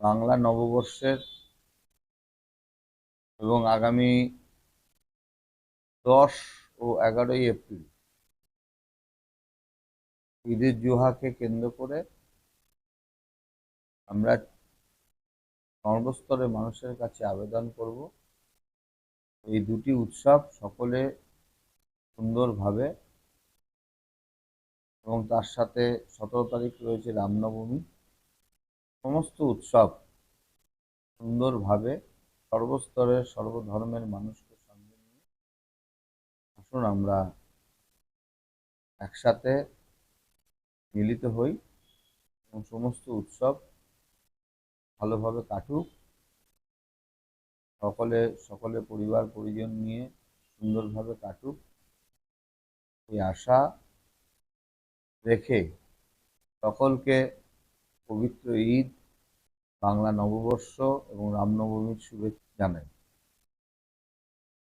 বাংলা নববর্ষের এবং আগামী দশ ও এগারোই এপ্রিল ঈদের জুহাকে কেন্দ্র করে আমরা সর্বস্তরের মানুষের কাছে আবেদন করব। এই দুটি উৎসব সকলে সুন্দরভাবে এবং তার সাথে সতেরো তারিখ রয়েছে রামনবমী। সমস্ত উৎসব সুন্দরভাবে সর্বস্তরের সর্বধর্মের মানুষকে সঙ্গে নিয়ে আসুন আমরা একসাথে মিলিত হই এবং সমস্ত উৎসব ভালোভাবে কাটুক। সকলে সকলে পরিবার, পরিজন নিয়ে সুন্দরভাবে কাটুক। এই আশা রেখে সকলকে পবিত্র ঈদ বাংলা নববর্ষ এবং রামনবমীর শুভেচ্ছা জানাই।